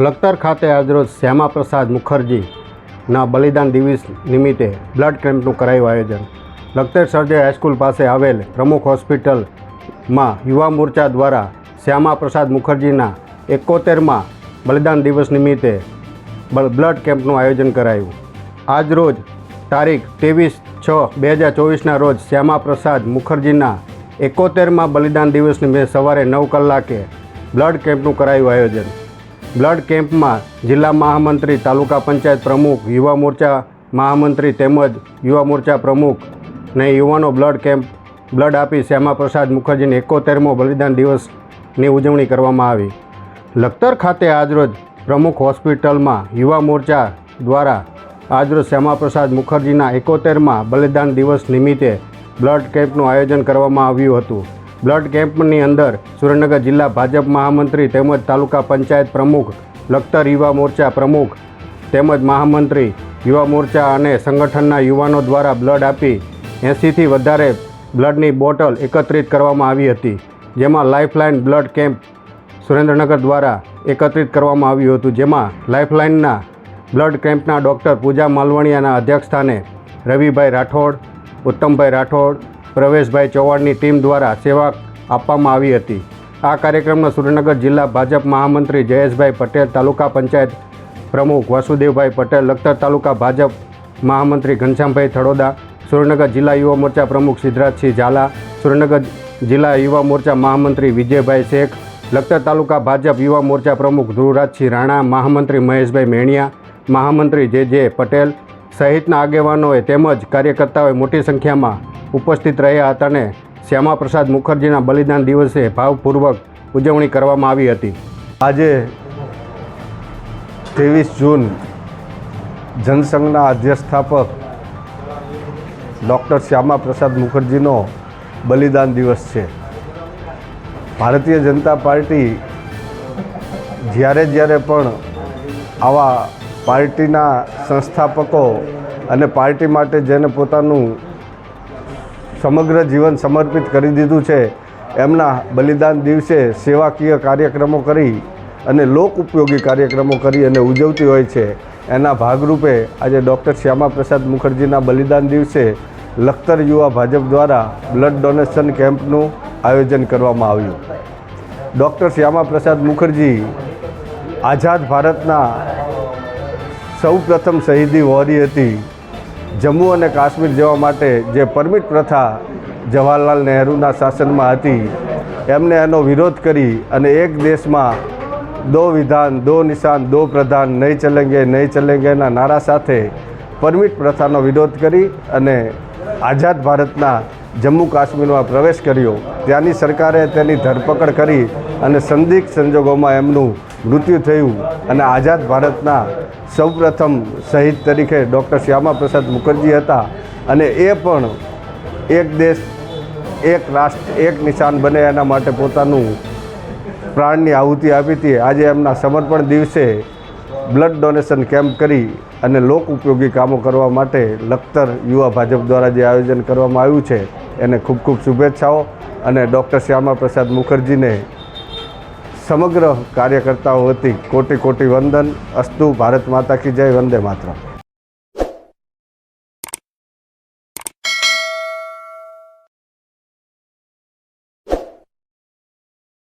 લખતર ખાતે આજરોજ શ્યામાપ્રસાદ મુખર્જીના બલિદાન દિવસ નિમિત્તે બ્લડ કેમ્પનું કરાયું આયોજન. લખતર સર્જે હાઈસ્કૂલ પાસે આવેલ પ્રમુખ હોસ્પિટલમાં યુવા મોરચા દ્વારા શ્યામાપ્રસાદ મુખર્જીના એકોતેરમાં બલિદાન દિવસ નિમિત્તે બ્લડ કેમ્પનું આયોજન કરાયું. આજરોજ તારીખ ત્રેવીસ છ બે હજાર ચોવીસના રોજ શ્યામાપ્રસાદ મુખર્જીના એકોતેરમાં બલિદાન દિવસ નિમિત્તે સવારે નવ કલાકે બ્લડ કેમ્પનું કરાયું આયોજન. બ્લડ કેમ્પમાં જિલ્લા મહામંત્રી, તાલુકા પંચાયત પ્રમુખ, યુવા મોરચા મહામંત્રી તેમજ યુવા મોરચા પ્રમુખ ને યુવાનો બ્લડ કેમ્પ, બ્લડ આપી શ્યામાપ્રસાદ મુખર્જીને એકોતેરમો બલિદાન દિવસની ઉજવણી કરવામાં આવી. લખતર ખાતે આજરોજ પ્રમુખ હોસ્પિટલમાં યુવા મોરચા દ્વારા આજરોજ શ્યામાપ્રસાદ મુખર્જીના એકોતેરમાં બલિદાન દિવસ નિમિત્તે બ્લડ કેમ્પનું આયોજન કરવામાં આવ્યું હતું. બ્લડ કેમ્પની અંદર સુરેન્દ્રનગર જિલ્લા ભાજપ મહામંત્રી તેમજ તાલુકા પંચાયત પ્રમુખ, લખતર યુવા મોરચા પ્રમુખ તેમજ મહામંત્રી યુવા મોરચા અને સંગઠનના યુવાનો દ્વારા બ્લડ આપી એંસીથી વધારે બ્લડની બોટલ એકત્રિત કરવામાં આવી હતી, જેમાં લાઇફલાઇન બ્લડ કેમ્પ સુરેન્દ્રનગર દ્વારા એકત્રિત કરવામાં આવ્યું હતું, જેમાં લાઇફલાઇનના બ્લડ કેમ્પના ડૉક્ટર પૂજા માલવણીયાના અધ્યક્ષસ્થાને રવિભાઈ રાઠોડ, ઉત્તમભાઈ રાઠોડ પ્રવેશભાઈ ચૌહાણની ટીમ દ્વારા સેવા આપવામાં આવી હતી. આ કાર્યક્રમમાં સુરેન્દ્રનગર જિલ્લા ભાજપ મહામંત્રી જયેશભાઈ પટેલ, તાલુકા પંચાયત પ્રમુખ વાસુદેવભાઈ પટેલ, લખતર તાલુકા ભાજપ મહામંત્રી ઘનશ્યામભાઈ થડોદા, સુરેન્દ્રનગર જિલ્લા યુવા મોરચા પ્રમુખ સિદ્ધરાજસિંહ ઝાલા, સુરેન્દ્રનગર જિલ્લા યુવા મોરચા મહામંત્રી વિજયભાઈ શેખ, લખતર તાલુકા ભાજપ યુવા મોરચા પ્રમુખ ધ્રુવરાજસિંહ રાણા, મહામંત્રી મહેશભાઈ મેણિયા, મહામંત્રી જે જે પટેલ સહિતના આગેવાનોએ તેમજ કાર્યકર્તાઓએ મોટી સંખ્યામાં ઉપસ્થિત રહ્યા હતા અને શ્યામાપ્રસાદ મુખર્જીના બલિદાન દિવસે ભાવપૂર્વક ઉજવણી કરવામાં આવી હતી. આજે ત્રેવીસ જૂન જનસંઘના અધ્યક્ષસ્થાપક ડૉક્ટર શ્યામા પ્રસાદ મુખર્જીનો બલિદાન દિવસ છે. ભારતીય જનતા પાર્ટી જ્યારે જ્યારે પણ આવા પાર્ટીના સંસ્થાપકો અને પાર્ટી માટે જેને પોતાનું સમગ્ર જીવન સમર્પિત કરી દીધું છે. એમના બલિદાન દિવસે સેવાકીય કાર્યક્રમો કરી અને લોક ઉપયોગી કાર્યક્રમો કરી અને ઉજવતી હોય છે. એના ભાગરૂપે આજે ડૉક્ટર શ્યામાપ્રસાદ મુખર્જીના બલિદાન દિવસે લખતર યુવા ભાજપ દ્વારા બ્લડ ડોનેશન કેમ્પનું આયોજન કરવામાં આવ્યું. ડૉક્ટર શ્યામા પ્રસાદ મુખર્જી આઝાદ ભારતના સૌ પ્રથમ શહીદી વોરી હતી. જમ્મુ અને કાશ્મીર જવા માટે જે પરમિટ પ્રથા જવાહરલાલ નહેરુના શાસનમાં હતી, એમને એનો વિરોધ કરી અને એક દેશમાં દો વિધાન, દો નિશાન, દો પ્રધાન, નહીં ચલેંગે, નહીં ચલેંગેના નારા સાથે પરમિટ પ્રથાનો વિરોધ કરી અને આઝાદ ભારતના જમ્મુ કાશ્મીરમાં પ્રવેશ કર્યો. ત્યાંની સરકારે તેની ધરપકડ કરી અને સંદિગ્ધ સંજોગોમાં એમનું મૃત્યુ થયું અને આઝાદ ભારતના સૌપ્રથમ શહીદ તરીકે ડૉક્ટર શ્યામાપ્રસાદ મુખર્જી હતા. અને એ પણ એક દેશ, એક રાષ્ટ્ર, એક નિશાન બને એના માટે પોતાનું પ્રાણની આહુતિ આપી હતી. આજે એમના સમર્પણ દિવસે બ્લડ ડોનેશન કેમ્પ કરી અને લોક ઉપયોગી કામો કરવા માટે લખતર યુવા ભાજપ દ્વારા જે આયોજન કરવામાં આવ્યું છે, એને ખૂબ ખૂબ શુભેચ્છાઓ. અને ડૉક્ટર શ્યામાપ્રસાદ મુખર્જીને સમગ્ર કાર્યકર્તાઓ વતી કોટી કોટી વંદન. અસ્તુ ભારત માતા કી જય વંદે માતરમ.